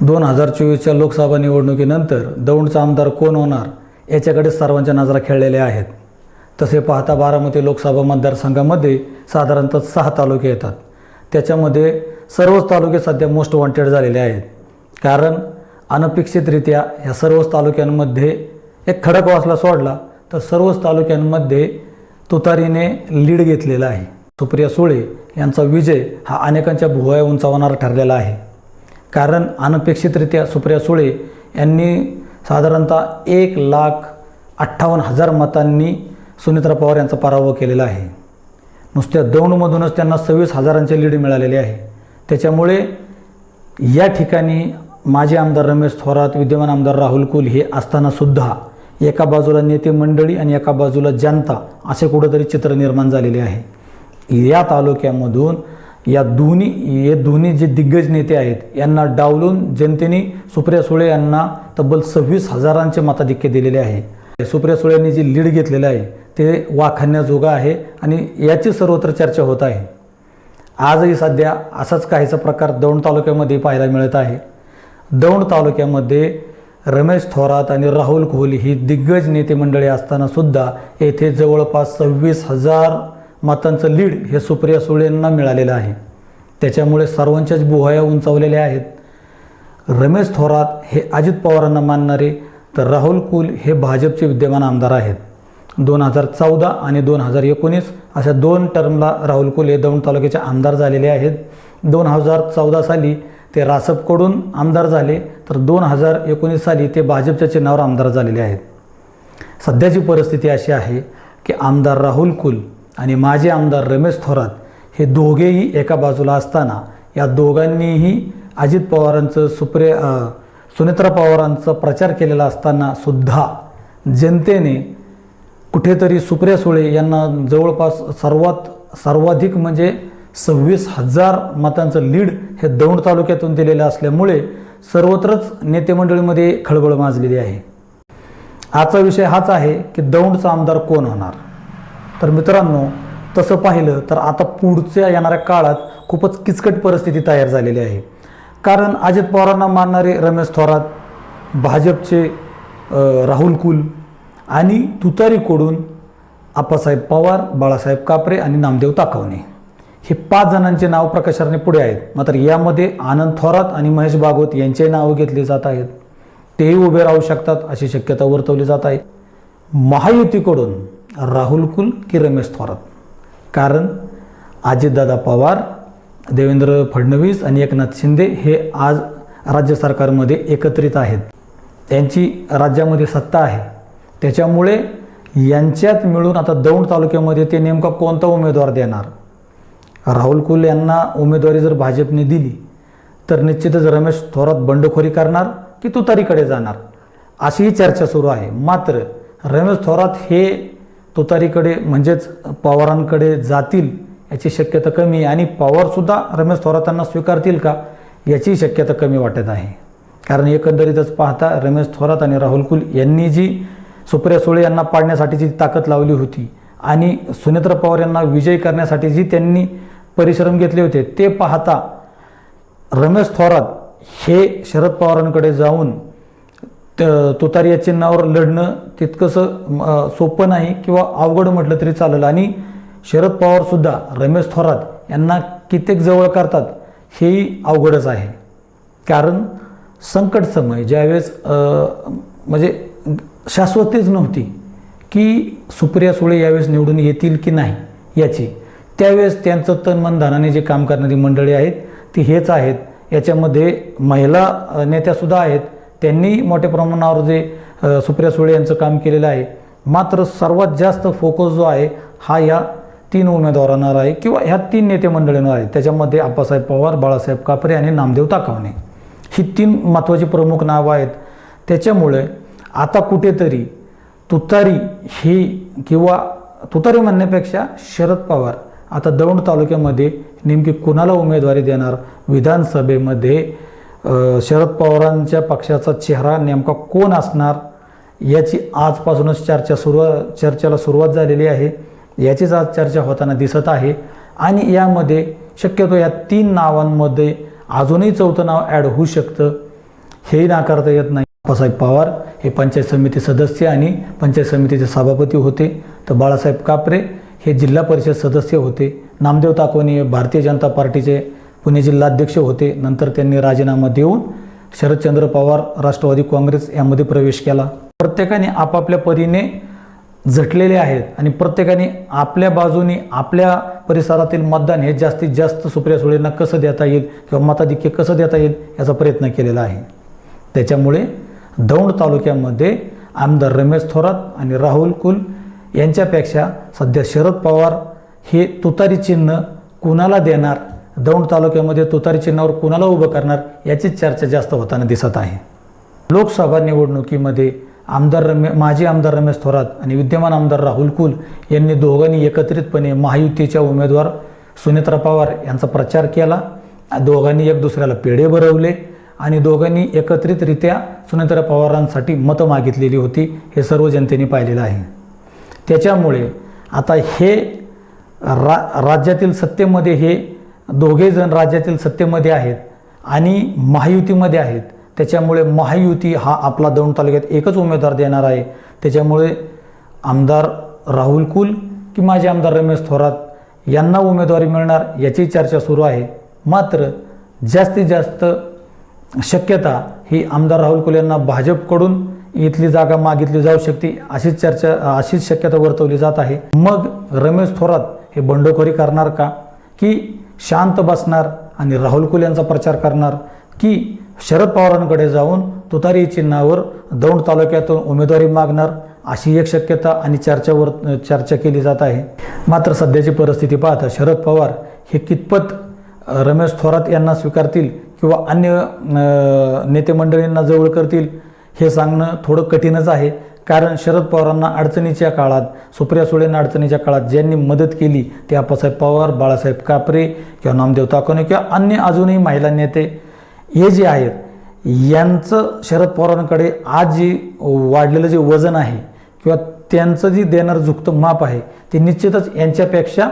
दोन हजार चोवीसच्या लोकसभा निवडणुकीनंतर दौंडचा आमदार कोण होणार याच्याकडे सर्वांच्या नजरा खेळलेल्या आहेत. तसे पाहता बारामती लोकसभा मतदारसंघामध्ये साधारणतः सहा तालुके येतात. त्याच्यामध्ये सर्वच तालुके सध्या मोस्ट वॉन्टेड झालेले आहेत. कारण अनपेक्षितरित्या ह्या सर्वच तालुक्यांमध्ये एक खडक वासला सोडला तर सर्वच तालुक्यांमध्ये तुतारीने लीड घेतलेला आहे. सुप्रिया सुळे यांचा विजय हा अनेकांच्या भुवया उंचावणारा ठरलेला आहे. कारण अनपेक्षितरित्या सुप्रिया सुळे यांनी साधारणतः एक लाख अठ्ठावन्न हजार मतांनी सुनित्रा पवार यांचा पराभव केलेला आहे. नुसत्या दौंडमधूनच त्यांना सव्वीस हजारांचे लीड मिळालेले आहे. त्याच्यामुळे या ठिकाणी माजी आमदार रमेश थोरात विद्यमान आमदार राहुल कुल हे असतानासुद्धा एका बाजूला नेते मंडळी आणि एका बाजूला जनता असे कुठंतरी चित्र निर्माण झालेले आहे. या तालुक्यामधून या दोन्ही हे दोन्ही जे दिग्गज नेते आहेत यांना डावलून जनतेने सुप्रिया सुळे यांना तब्बल सव्वीस हजारांचे मताधिक्य दिलेले आहे. सुप्रिया सुळे यांनी जे लीड घेतलेलं आहे ते वाखाणण्याजोगं आहे आणि याची सर्वत्र चर्चा होत आहे. आजही सध्या असाच काहीचा प्रकार दौंड तालुक्यामध्ये पाहायला मिळत आहे. दौंड तालुक्यामध्ये रमेश थोरात आणि राहुल कोहली ही दिग्गज नेते मंडळी असतानासुद्धा येथे जवळपास सव्वीस हजार मतांचं लीड हे सुप्रिया सुळेंना मिळालेलं आहे. त्याच्यामुळे सर्वांच्याच बुहाया उंचावलेल्या आहेत. रमेश थोरात हे अजित पवारांना मानणारे तर राहुल कुल हे भाजपचे विद्यमान आमदार आहेत. दोन हजार चौदा आणि दोन हजार एकोणीस अशा दोन टर्मला राहुल कुल हे दौंड तालुक्याचे आमदार झालेले आहेत. दोन हजार चौदा साली ते रासपकडून आमदार झाले तर दोन हजार एकोणीस साली ते भाजपच्या चिन्हावर आमदार झालेले आहेत. सध्याची परिस्थिती अशी आहे की आमदार राहुल कुल आणि माजी आमदार रमेश थोरात हे दोघेही एका बाजूला असताना या दोघांनीही अजित पवारांचं सुप्रे सुनेत्रा पवारांचा प्रचार केलेला असताना सुद्धा जनतेने कुठेतरी सुप्रिया सुळे यांना जवळपास सर्वात सर्वाधिक म्हणजे सव्वीस हजार मतांचं लीड हे दौंड तालुक्यातून दिलेलं असल्यामुळे सर्वत्रच नेतेमंडळीमध्ये खळबळ माजलेली आहे. आजचा विषय हाच आहे की दौंडचा आमदार कोण होणार? तर मित्रांनो तसं पाहिलं तर आता पुढच्या येणाऱ्या काळात खूपच किचकट परिस्थिती तयार झालेली आहे. कारण अजित पवारांना मानणारे रमेश थोरात भाजपचे राहुल कुल आणि तुतारीकडून आप्पासाहेब पवार बाळासाहेब कापरे आणि नामदेव ताकवणे. हे पाच जणांचे नाव प्रकाशाने पुढे आहेत. मात्र यामध्ये आनंद थोरात आणि महेश भागवत यांचे नाव घेतले जात आहेत. तेही उभे राहू शकतात अशी शक्यता वर्तवली जात आहे. महायुतीकडून राहुल कुल की रमेश थोरात? कारण अजितदादा पवार देवेंद्र फडणवीस आणि एकनाथ शिंदे हे आज राज्य सरकारमध्ये एकत्रित आहेत. त्यांची राज्यामध्ये सत्ता आहे. त्याच्यामुळे यांच्यात मिळून आता दौंड तालुक्यामध्ये ते नेमका कोणता उमेदवार देणार? राहुल कुल यांना उमेदवारी जर भाजपने दिली तर निश्चितच रमेश थोरात बंडखोरी करणार की तुतारीकडे जाणार? अशीही चर्चा सुरू आहे. मात्र रमेश थोरात हे तुतारीकडे म्हणजेच पवारांकडे जातील याची शक्यता कमी आहे. आणि पवारसुद्धा रमेश थोरातांना स्वीकारतील का याची शक्यता कमी वाटत आहे. कारण एकंदरीतच पाहता रमेश थोरात आणि राहुल कुल यांनी जी सुप्रिया सुळे यांना पाडण्यासाठीची ताकद लावली होती आणि सुनेत्र पवार यांना विजयी करण्यासाठी जी त्यांनी परिश्रम घेतले होते ते पाहता रमेश थोरात हे शरद पवारांकडे जाऊन तुतारी या चिन्हावर लढणं तितकंसं सोपं नाही किंवा अवघड म्हटलं तरी चालेल. आणि शरद पवारसुद्धा रमेश थोरात यांना कित्येक जवळ करतात हेही अवघडच आहे. कारण संकट समय ज्यावेळेस म्हणजे शाश्वतीच नव्हती की सुप्रिया सुळे यावेळेस निवडून येतील की नाही याची. त्यावेळेस त्यांचं तन मन धनाने जे काम करणारी मंडळी आहेत ती हेच आहेत. याच्यामध्ये महिला नेत्यासुद्धा आहेत. त्यांनी मोठ्या प्रमाणावर जे सुप्रिया सुळे यांचं काम केलेलं आहे मात्र सर्वात जास्त फोकस जो आहे हा या तीन उमेदवारांवर आहे किंवा ह्या तीन नेते मंडळींवर आहे. त्याच्यामध्ये आप्पासाहेब पवार बाळासाहेब कापरे आणि नामदेव ताकावणे ही तीन महत्त्वाची प्रमुख नावं आहेत. त्याच्यामुळे आता कुठेतरी तुतारी ही किंवा तुतारी म्हणण्यापेक्षा शरद पवार आता दौंड तालुक्यामध्ये नेमकी कुणाला उमेदवारी देणार? विधानसभेमध्ये शरद पवारांच्या पक्षाचा चेहरा नेमका कोण असणार याची आजपासूनच चर्चा सुरुवात चर्चेला सुरुवात झालेली आहे. याचीच आज चर्चा होताना दिसत आहे. आणि यामध्ये शक्यतो या तीन नावांमध्ये अजूनही चौथं नाव ॲड होऊ शकतं. हेही नाकारता येत नाही. बाबासाहेब पवार हे पंचायत समिती सदस्य आणि पंचायत समितीचे सभापती होते. तर बाळासाहेब कापरे हे जिल्हा परिषद सदस्य होते. नामदेव ताकोनी भारतीय जनता पार्टीचे पुणे जिल्हाध्यक्ष होते. नंतर त्यांनी राजीनामा देऊन शरदचंद्र पवार राष्ट्रवादी काँग्रेस यामध्ये प्रवेश केला. प्रत्येकाने आपापल्या परीने झटलेले आहेत आणि प्रत्येकाने आपल्या बाजूने आपल्या परिसरातील मतदान हे जास्तीत जास्त सुप्रिया सुळेंना कसं देता येईल किंवा मताधिक्य कसं देता येईल याचा प्रयत्न केलेला आहे. त्याच्यामुळे दौंड तालुक्यामध्ये आमदार रमेश थोरात आणि राहुल कुल यांच्यापेक्षा सध्या शरद पवार हे तुतारी चिन्ह कुणाला देणार दौंड तालुक्यामध्ये तुतारी चिन्हावर कुणाला उभं करणार याचीच चर्चा जास्त होताना दिसत आहे. लोकसभा निवडणुकीमध्ये आमदार रमे माजी आमदार रमेश थोरात आणि विद्यमान आमदार राहुल कुल यांनी दोघांनी एकत्रितपणे महायुतीच्या उमेदवार सुनेत्रा पवार यांचा प्रचार केला. दोघांनी एक दुसऱ्याला पेढे भरवले आणि दोघांनी एकत्रितरित्या सुनेत्रा पवारांसाठी मतं मागितलेली होती हे सर्व जनतेने पाहिलेलं आहे. त्याच्यामुळे आता हे रा राज्यातील सत्तेमध्ये हे दोघे जण राज्यातील सत्तेमध्ये आहेत आणि महायुतीमध्ये आहेत. त्याच्यामुळे महायुती हा आपला दौंड तालुक्यात एकच उमेदवार देणार आहे. त्याच्यामुळे आमदार राहुल कुल की माझे आमदार रमेश थोरात यांना उमेदवारी मिळणार याची चर्चा सुरू आहे. मात्र जास्तीत जास्त शक्यता ही आमदार राहुल कुल यांना भाजपकडून इथली जागा मागितली जाऊ शकते अशीच चर्चा अशीच शक्यता वर्तवली जात आहे. मग रमेश थोरात हे बंडखोरी करणार का? की शांत बसणार आणि राहुल कुल यांचा प्रचार करणार की शरद पवारांकडे जाऊन तुतारी चिन्हावर दौंड तालुक्यातून उमेदवारी मागणार अशी एक शक्यता आणि चर्चावर चर्चा केली जात आहे. मात्र सध्याची परिस्थिती पाहता शरद पवार हे कितपत रमेश थोरात यांना स्वीकारतील किंवा अन्य नेते मंडळींना जवळ करतील हे सांगणं थोडं कठीणच आहे. कारण शरद पवारांना अडचणीच्या काळात सुप्रिया सुळेंना अडचणीच्या काळात ज्यांनी मदत केली ते आप्पासाहेब पवार बाळासाहेब कापरे किंवा नामदेव ताकोने किंवा अन्य अजूनही महिला नेते हे जे आहेत यांचं शरद पवारांकडे आज जे वाढलेलं जे वजन आहे किंवा त्यांचं जी देणारं झुकतं माप आहे ते निश्चितच यांच्यापेक्षा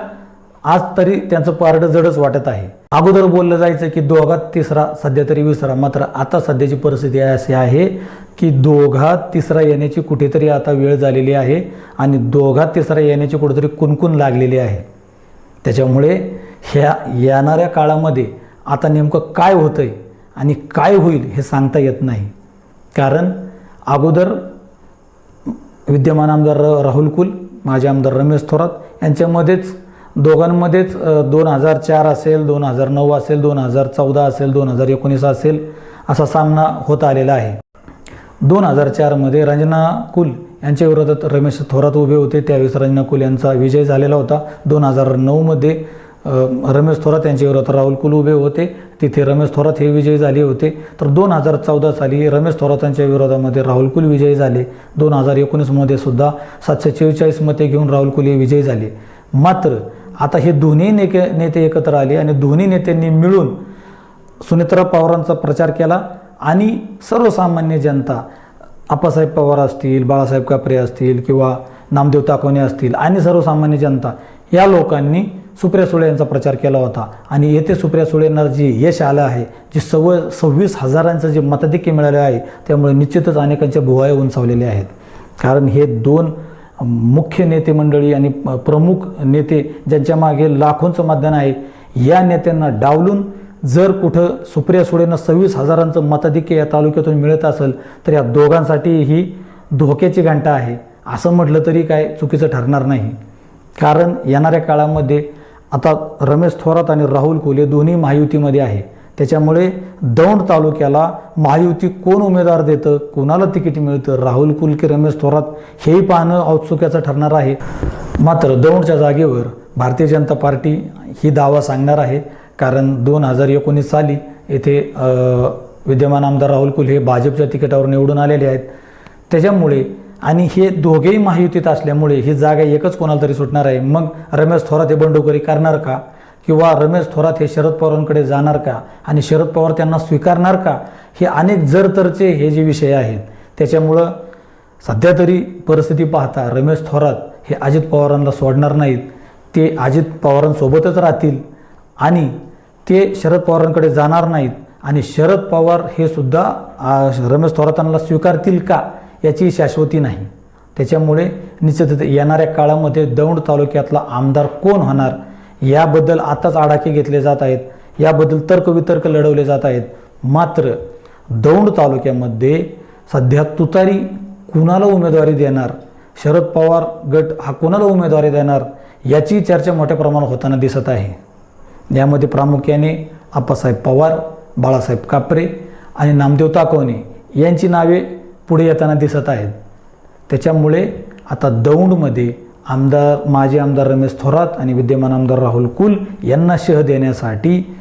आज तरी त्यांचं पारडं जडच वाटत आहे. अगोदर बोललं जायचं की दोघात तिसरा सध्या तरी विसरा. मात्र आता सध्याची परिस्थिती अशी आहे की दोघात तिसरा येण्याची कुठेतरी आता वेळ झालेली आहे आणि दोघात तिसरा येण्याची कुठेतरी कुणकुण लागलेली आहे. त्याच्यामुळे ह्या येणाऱ्या काळामध्ये आता नेमकं काय होतं आहे आणि काय होईल हे सांगता येत नाही. कारण अगोदर विद्यमान आमदार र- राहुल कुल माजी आमदार रमेश थोरात यांच्यामध्येच दोघांमध्येच दोन हजार चार असेल दोन हजार नऊ असेल दोन हजार चौदा असेल दोन हजार एकोणीस असेल असा सामना होत आलेला आहे. दोन हजार चारमध्ये रंजना कुल यांच्या विरोधात रमेश थोरात उभे होते. त्यावेळेस रंजना कुल यांचा विजय झालेला होता. दोन हजार नऊमध्ये रमेश थोरात यांच्या विरोधात राहुल कुल उभे होते. तिथे रमेश थोरात हे विजयी झाले होते. तर दोन हजार चौदा साली रमेश थोरात यांच्या विरोधामध्ये राहुल कुल विजयी झाले. दोन हजार एकोणीसमध्ये सुद्धा सातशे चव्वेचाळीस मते घेऊन राहुल कुल हे विजयी झाले. मात्र आता हे दोन्ही नेके नेते एकत्र आले आणि दोन्ही नेत्यांनी मिळून सुनेत्रा पवारांचा प्रचार केला आणि सर्वसामान्य जनता आप्पासाहेब पवार असतील बाळासाहेब कापरे असतील किंवा नामदेव ताकवणे असतील आणि सर्वसामान्य जनता या लोकांनी सुप्रिया सुळे यांचा प्रचार केला होता. आणि येथे सुप्रिया सुळेंना जे यश आलं आहे जे सव्व सव्वीस हजारांचं जे मताधिक्य मिळाले आहे त्यामुळे निश्चितच अनेकांच्या भुवाया उंचावलेल्या आहेत. कारण हे दोन मुख्य नेते मंडळी आणि प्रमुख नेते ज्यांच्या मागे लाखोंचं मतदान आहे या नेत्यांना डावलून जर कुठं सुप्रिया सुळेंना सव्वीस हजारांचं मताधिक्य या तालुक्यातून मिळत असेल तर या दोघांसाठी ही धोक्याची घंटा आहे. असं म्हटलं तरी काय चुकीचं ठरणार नाही. कारण येणाऱ्या काळामध्ये आता रमेश थोरात आणि राहुल कोले दोन्ही महायुतीमध्ये आहे. त्याच्यामुळे दौंड तालुक्याला महायुती कोण उमेदवार देतं कोणाला तिकीट मिळतं राहुल कुल की रमेश थोरात हेही पाहणं औत्सुक्याचं ठरणार आहे. मात्र दौंडच्या जागेवर भारतीय जनता पार्टी ही दावा सांगणार आहे कारण दोन हजार एकोणीस साली येथे विद्यमान आमदार राहुल कुल हे भाजपच्या तिकिटावर निवडून आलेले आहेत. त्याच्यामुळे आणि हे दोघेही महायुतीत असल्यामुळे ही जागा एकच कोणाला तरी सुटणार आहे. मग रमेश थोरात हे बंडखोरी करणार का? किंवा रमेश थोरात हे शरद पवारांकडे जाणार का? आणि शरद पवार त्यांना स्वीकारणार का? हे अनेक जरतरचे हे जे विषय आहेत त्याच्यामुळं सध्या तरी परिस्थिती पाहता रमेश थोरात हे अजित पवारांना सोडणार नाहीत. ते अजित पवारांसोबतच राहतील आणि ते शरद पवारांकडे जाणार नाहीत. आणि शरद पवार हे सुद्धा रमेश थोरातांना स्वीकारतील का? याची शाश्वती नाही. त्याच्यामुळे निश्चित येणाऱ्या काळामध्ये दौंड तालुक्यातला आमदार कोण होणार? याबद्दल आताच आडाखे घेतले जात आहेत. याबद्दल तर्कवितर्क लढवले जात आहेत. मात्र दौंड तालुक्यामध्ये सध्या तुतारी कुणाला उमेदवारी देणार? शरद पवार गट हा कुणाला उमेदवारी देणार? याची चर्चा मोठ्या प्रमाणात होताना दिसत आहे. यामध्ये प्रामुख्याने आप्पासाहेब पवार बाळासाहेब कापरे आणि नामदेव ताकवणे यांची नावे पुढे येताना दिसत आहेत. त्याच्यामुळे आता दौंडमध्ये आमदार माजी आमदार रमेश थोरात आणि विद्यमान आमदार राहुल कुल यांना शह देण्यासाठी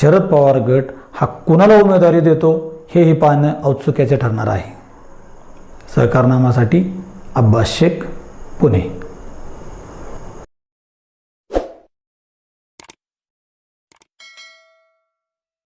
शरद पवार गट हा कुणाला उमेदवारी देतो हेही पाहणं औत्सुक्याचे ठरणार आहे. सहकारनामासाठी अब्बास शेख पुणे.